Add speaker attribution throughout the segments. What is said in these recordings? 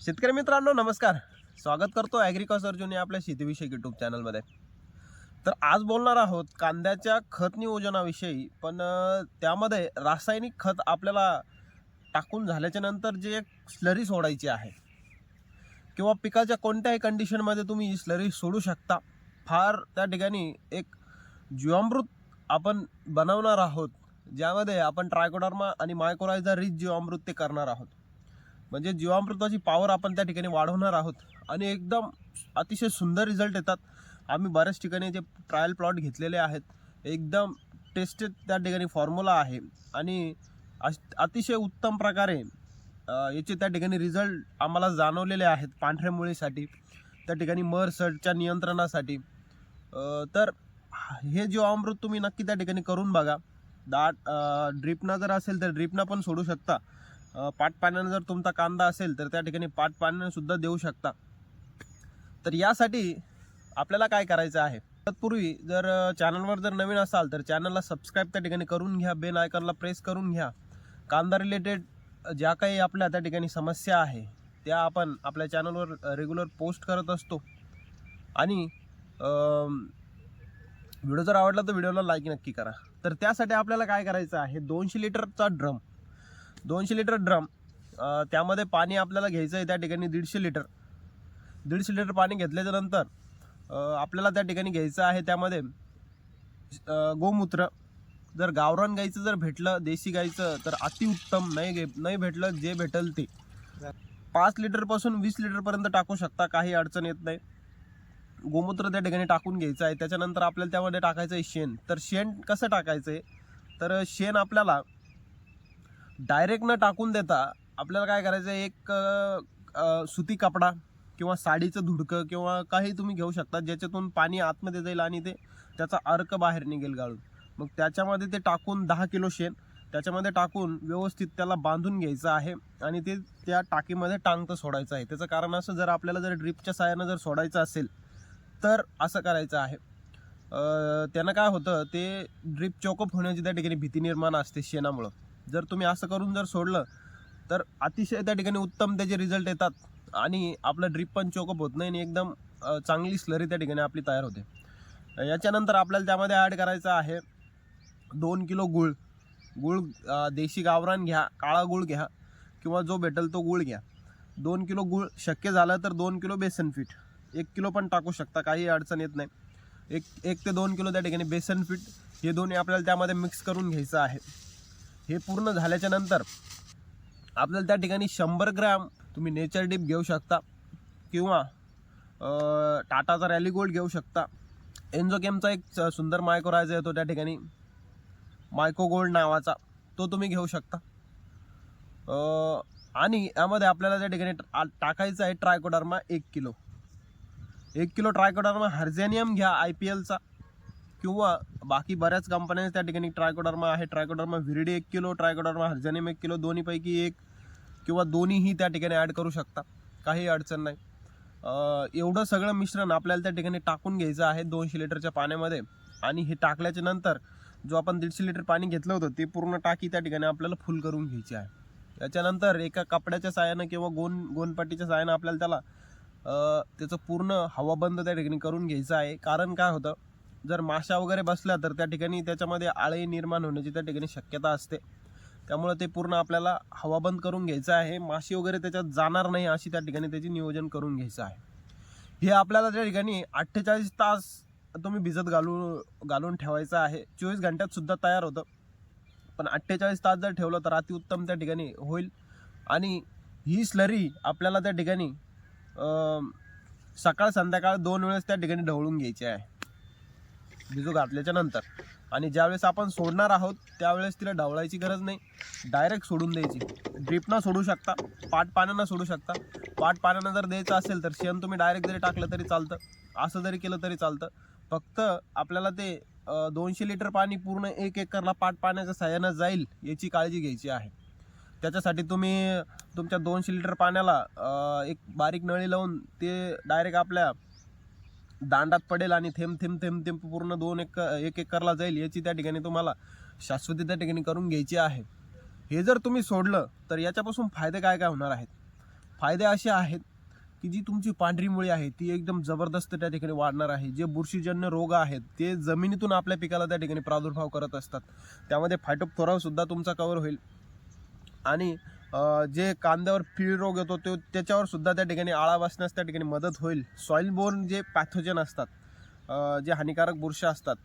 Speaker 1: शेतकरी मित्रांनो नमस्कार. स्वागत करतो ॲग्रिकॉस अर्जुन या आपल्या शेतीविषयक यूट्यूब चॅनलमध्ये तर आज बोलणार आहोत कांद्याच्या खत नियोजनाविषयी पण त्यामध्ये रासायनिक खत आपल्याला टाकून झाल्याच्यानंतर जे एक स्लरी सोडायची आहे किंवा पिकाच्या कोणत्याही कंडिशनमध्ये तुम्ही स्लरी सोडू शकता फार त्या ठिकाणी एक जीवामृत आपण बनवणार आहोत ज्यामध्ये आपण ट्रायकोडर्मा आणि मायकोरायझा रिच जीवामृत ते करणार आहोत. म्हणजे जीवामृताची पॉवर आपण त्या ठिकाणी वाढवणार आहोत. आणि एकदम अतिशय सुंदर रिझल्ट येतात. आम्ही बऱ्याच ठिकाणी जे ट्रायल प्लॉट घेतलेले आहेत एकदम टेस्टेड त्या ठिकाणी फॉर्म्युला आहे. आणि अश- अतिशय उत्तम प्रकारे याचे त्या ठिकाणी रिझल्ट आम्हाला जाणवलेले आहेत पांढऱ्या मुळीसाठी त्या ठिकाणी मरसटच्या नियंत्रणासाठी. तर हे जीवामृत तुम्ही नक्की त्या ठिकाणी करून बघा. दाट ड्रिपनं जर असेल तर ड्रिपनं पण सोडू शकता. अ, पाट पाण्यानं जर तुमचा कांदा असेल तर त्या ठिकाणी पाट पाण्यानं सुद्धा देऊ शकता. तर यासाठी आपल्याला काय करायचं आहे? तत्पूर्वी जर चॅनलवर जर नवीन असाल तर चॅनलला सबस्क्राईब त्या ठिकाणी करून घ्या बेल आयकॉनला प्रेस करून घ्या. कांदा रिलेटेड ज्या काही आपल्या त्या ठिकाणी समस्या आहे त्या आपण आपल्या चॅनलवर रेग्युलर पोस्ट करत असतो. आणि व्हिडिओ जर आवडला तर व्हिडिओला लाईक नक्की करा. तर त्यासाठी आपल्याला काय करायचं आहे? दोनशे लिटरचा ड्रम दोनशे लिटर ड्रम त्यामध्ये पाणी आपल्याला घ्यायचं आहे त्या ठिकाणी दीडशे लिटर. दीडशे लिटर पाणी घेतल्याच्या नंतर आपल्याला त्या ठिकाणी घ्यायचं आहे त्यामध्ये गोमूत्र. जर गावरान गाईचं जर भेटलं देशी गाईचं तर अतिउत्तम नाही घे नाही भेटलं जे भेटल ते. पाच लिटरपासून वीस लिटरपर्यंत टाकू शकता काही अडचण येत नाही. गोमूत्र त्या ठिकाणी टाकून घ्यायचं आहे. त्याच्यानंतर आपल्याला त्यामध्ये टाकायचं आहे शेण. तर शेण कसं टाकायचं आहे? तर शेण आपल्याला डायरेक्ट न टाकून देता आपल्याला काय करायचं आहे एक सुती कपडा किंवा साडीचं धुडकं किंवा काही तुम्ही घेऊ शकता ज्याच्यातून पाणी आतमध्ये जाईल आणि ते त्याचा अर्क बाहेर निघेल गाळून. मग त्याच्यामध्ये ते टाकून दहा किलो शेण त्याच्यामध्ये टाकून व्यवस्थित त्याला बांधून घ्यायचं आहे आणि ते त्या टाकीमध्ये टांगतं सोडायचं आहे. त्याचं कारण असं जर आपल्याला जर ड्रिपच्या सहाय्यानं जर सोडायचं असेल तर असं करायचं आहे. त्यानं काय होतं ते ड्रिप चोकअप होण्याची त्या ठिकाणी भीती निर्माण असते शेणामुळं. जर तुम्ही असं करून जर सोडलं तर अतिशय त्या ठिकाणी उत्तम त्याचे रिझल्ट येतात. आणि आपलं ड्रिप पण चोकअप होत नाही आणि एकदम चांगली स्लरी त्या ठिकाणी आपली तयार होते. याच्यानंतर आपल्याला त्यामध्ये ॲड करायचं आहे दोन किलो गुळ. गुळ देशी गावरान घ्या काळा गुळ घ्या किंवा जो भेटेल तो गुळ घ्या. दोन किलो गुळ शक्य झालं तर दोन किलो बेसन पीठ. एक किलो पण टाकू शकता काही अडचण येत नाही. एक एक ते दोन किलो त्या ठिकाणी बेसन पीठ हे दोन्ही आपल्याला त्यामध्ये मिक्स करून घ्यायचं आहे. हे पूर्ण झाल्याच्यानंतर आपल्याला त्या ठिकाणी शंभर ग्रॅम तुम्ही नेचर डिप घेऊ शकता किंवा टाटाचा रॅली गोल्ड घेऊ शकता. एन्झोकेमचा एक स- सुंदर मायकोरायझा येतो त्या ठिकाणी. मायको गोल्ड नावाचा तो तुम्ही घेऊ शकता. आणि यामध्ये आपल्याला त्या ठिकाणी टा- टाकायचं आहे ट्रायकोडर्मा एक किलो. एक किलो ट्रायकोडर्मा हर्झेनियम घ्या आय पी एलचा किंवा बाकी बऱ्याच कंपन्या त्या ठिकाणी ट्रायकोडर्मा आहे. ट्रायकोडर्मा व्हिरिडी एक किलो ट्रायकोडर्मा हर्झेनियम एक किलो दोन्हीपैकी एक किंवा दोन्हीही त्या ठिकाणी ॲड करू शकता. काही अडचण नाही. एवढं सगळं मिश्रण आपल्याला त्या ठिकाणी टाकून घ्यायचं आहे दोनशे लिटरच्या पाण्यामध्ये. आणि हे टाकल्याच्या नंतर जो आपण दीडशे लिटर पाणी घेतलं होतं ते पूर्ण टाकी त्या ठिकाणी आपल्याला फुल करून घ्यायची आहे. त्याच्यानंतर एका कपड्याच्या साहाय्यानं किंवा गोन गोनपट्टीच्या सहाय्यानं आपल्याला त्याला त्याचं पूर्ण हवाबंद त्या ठिकाणी करून घ्यायचं आहे. कारण काय होतं जर माशा वगैरे बसल्या तर त्या ठिकाणी त्याच्यामध्ये आळी निर्माण होण्याची त्या ठिकाणी शक्यता असते. त्यामुळे ते पूर्ण आपल्याला हवाबंद करून घ्यायचं आहे. माशी वगैरे त्याच्यात जाणार नाही अशी त्या ठिकाणी त्याची नियोजन करून घ्यायचं आहे. हे आपल्याला त्या ठिकाणी अठ्ठेचाळीस तास तुम्ही भिजत घालून घालून ठेवायचं आहे. चोवीस घंट्यात सुद्धा तयार होतं. पण अठ्ठेचाळीस तास जर ठेवलं तर अतिउत्तम त्या ठिकाणी होईल. आणि ही स्लरी आपल्याला त्या ठिकाणी सकाळ संध्याकाळ दोन वेळेस त्या ठिकाणी ढवळून घ्यायची आहे. भिजू घातल्याच्या नंतर. आणि ज्यावेळेस आपण सोडणार आहोत त्यावेळेस तिला ढवळायची गरज नाही. डायरेक्ट सोडून द्यायची. ड्रिपनं सोडू शकता पाट पाण्यानं सोडू शकता. पाट पाण्यानं जर द्यायचं असेल तर शेण तुम्ही डायरेक्ट जरी टाकलं तरी चालतं. असं जरी केलं तरी चालतं. फक्त आपल्याला ते दोनशे लिटर पाणी पूर्ण एक एकरला पाट पाण्याच्या साह्यानं जाईल याची काळजी घ्यायची आहे. त्याच्यासाठी तुम्ही तुमच्या दोनशे लिटर पाण्याला एक बारीक नळी लावून ते डायरेक्ट आपल्या दांडात पडेल आणि थेंब थेंब थेंब थेंब पूर्ण दोन एक एक एकरला जाईल याची त्या ठिकाणी तुम्हाला शाश्वती त्या ठिकाणी करून घ्यायची आहे. हे जर तुम्ही सोडलं तर याच्यापासून फायदे काय काय होणार आहेत? फायदे असे आहेत की जी तुमची पांढरी मुळी आहे ती एकदम जबरदस्त त्या ठिकाणी वाढणार आहे. जे बुरशीजन्य रोग आहेत ते जमिनीतून आपल्या पिकाला त्या ठिकाणी प्रादुर्भाव करत असतात. त्यामध्ये फायटोप सुद्धा तुमचा कवर होईल. आणि जे कांद्यावर पीळ रोग येतो तो त्याच्यावर सुद्धा त्या ठिकाणी आळा बसण्यास त्या ठिकाणी मदत होईल. सॉईल बोर्न जे पॅथोजन असतात जे हानिकारक बुरशा असतात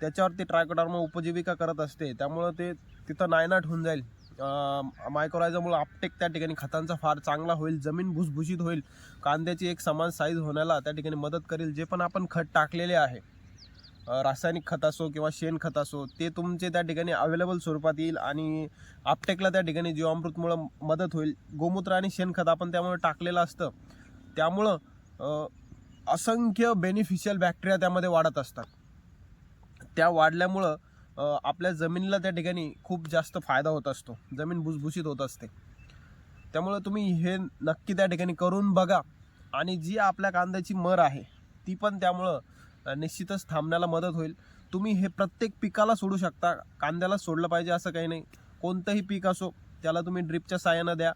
Speaker 1: त्याच्यावर ते ट्रायकोडार्मा उपजीविका करत असते. त्यामुळं ते तिथं नायनाट होऊन जाईल. मायक्रोरायझामुळे आपटेक त्या ठिकाणी खतांचा फार चांगला होईल जमीन भुसभुशीत होईल कांद्याची एक समान साईज होण्याला त्या ठिकाणी मदत करेल जे पण आपण खत टाकलेले आहे. रासायनिक खत असो किंवा शेणखत असो ते तुमचे त्या ठिकाणी अवेलेबल स्वरूपात येईल आणि आपटेकला त्या ठिकाणी जीवामृतमुळं मदत होईल. गोमूत्र आणि शेणखत आपण त्यामुळे टाकलेलं असतं. त्यामुळं असंख्य बेनिफिशियल बॅक्टेरिया त्यामध्ये वाढत असतात. त्या वाढल्यामुळं आपल्या जमिनीला त्या ठिकाणी खूप जास्त फायदा होत असतो. जमीन भुसभुशीत होत असते. त्यामुळं तुम्ही हे नक्की त्या ठिकाणी करून बघा. आणि जी आपल्या कांद्याची मर आहे ती पण त्यामुळं निश्चितच थांबण्याला मदत होईल. तुम्ही हे प्रत्येक पिकाला सोडू शकता. कांद्याला सोडलं पाहिजे असं काही नाही. कोणतंही पीक असो त्याला तुम्ही ड्रिपच्या साहाय्यानं द्या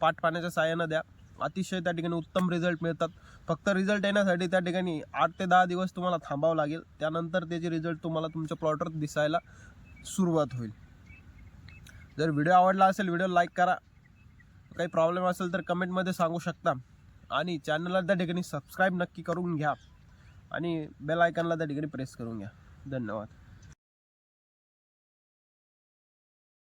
Speaker 1: पाट पाण्याच्या साहाय्यानं द्या. अतिशय त्या ठिकाणी उत्तम रिझल्ट मिळतात. फक्त रिझल्ट येण्यासाठी त्या ठिकाणी आठ ते दहा दिवस तुम्हाला थांबावं लागेल. त्यानंतर त्याचे रिझल्ट तुम्हाला तुमच्या प्लॉटवर दिसायला सुरुवात होईल. जर व्हिडिओ आवडला असेल व्हिडिओ लाईक करा. काही प्रॉब्लेम असेल तर कमेंटमध्ये सांगू शकता. आणि चॅनलला त्या ठिकाणी सबस्क्राईब नक्की करून घ्या. आणि बेल आयकनला त्या ठिकाणी प्रेस करून घ्या. धन्यवाद.